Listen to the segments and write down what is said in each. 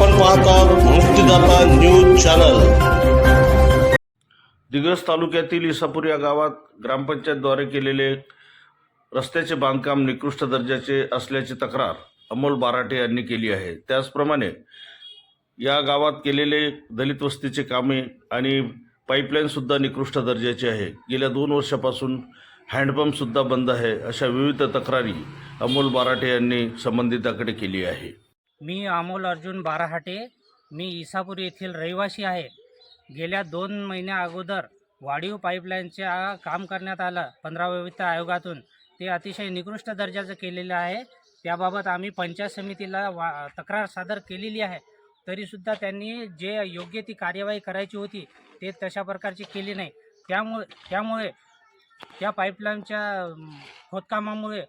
पाहतात मुक्तिदाता news channel. Digras तालुक्यातील इसापूर या गावात ग्रामपंचायतद्वारे केलेले रस्त्याचे बांधकाम निकृष्ट दर्जाचे असल्याची तक्रार अमोल बाराटे यांनी केली आहे. त्याचप्रमाणे या गावात केलेले दलित वस्तीचे कामे आणि पाईपलाईनसुद्धा निकृष्ट दर्जाची आहे. गेल्या दोन वर्षापासून हँडपंपसुद्धा बंद आहे अशा विविध तक्रारी अमोल बाराटे यांनी संबंधिताकडे केली आहे. मी अमोल अर्जुन बाराहाटे. मी इसापूर येथील रहिवासी आहे. गेल्या दोन महिन्या अगोदर वाढीव पाईपलाईनच्या काम करण्यात आलं. पंधराव्या वित्त आयोगातून. ते अतिशय निकृष्ट दर्जाचं केलेलं आहे. त्याबाबत आम्ही पंचायत समितीला वा तक्रार सादर केलेली आहे. तरीसुद्धा त्यांनी जे योग्य ती कार्यवाही करायची होती ते तशा प्रकारची केली नाही. त्यामुळे त्यामुळे त्या पाईपलाईनच्या खोदकामामुळे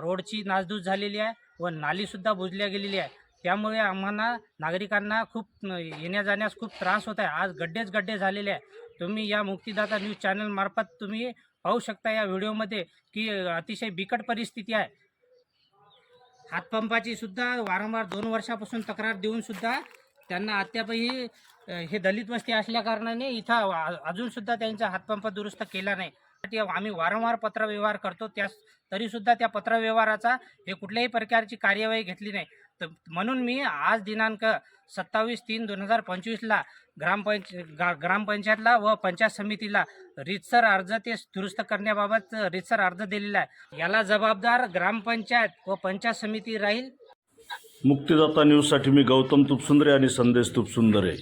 रोडची नासधूस झालेली आहे व नालीसुद्धा बुजल्या गेलेली आहे. त्यामुळे आम्हाला नागरिकांना खूप येण्या जाण्यास खूप त्रास होत आहे. आज गड्डेच गड्डे झालेले आहे. तुम्ही या मुक्तिदाता न्यूज चॅनलमार्फत तुम्ही पाहू शकता या व्हिडिओमध्ये की अतिशय बिकट परिस्थिती आहे. हातपंपाची सुद्धा वारंवार दोन वर्षापासून तक्रार देऊन सुद्धा त्यांना अद्यापही हे दलित वस्ती असल्या कारणाने इथं अजूनसुद्धा त्यांचा हातपंप दुरुस्त केला नाही. आम्ही वारंवार पत्रव्यवहार करतो. त्यास तरीसुद्धा त्या पत्रव्यवहाराचा हे कुठल्याही प्रकारची कार्यवाही घेतली नाही. तर म्हणून मी आज दिनांक सत्तावीस तीन दोन हजार पंचवीसला ग्रामपंच ग्रामपंचायतला व पंचायत समितीला रितसर अर्ज ते दुरुस्त करण्याबाबत रितसर अर्ज दिलेला आहे. याला जबाबदार ग्रामपंचायत व पंचायत समिती राहील. मुक्तिदाता न्यूजसाठी मी गौतम तुपसुंदरे आणि संदेश तुपसुंदरे.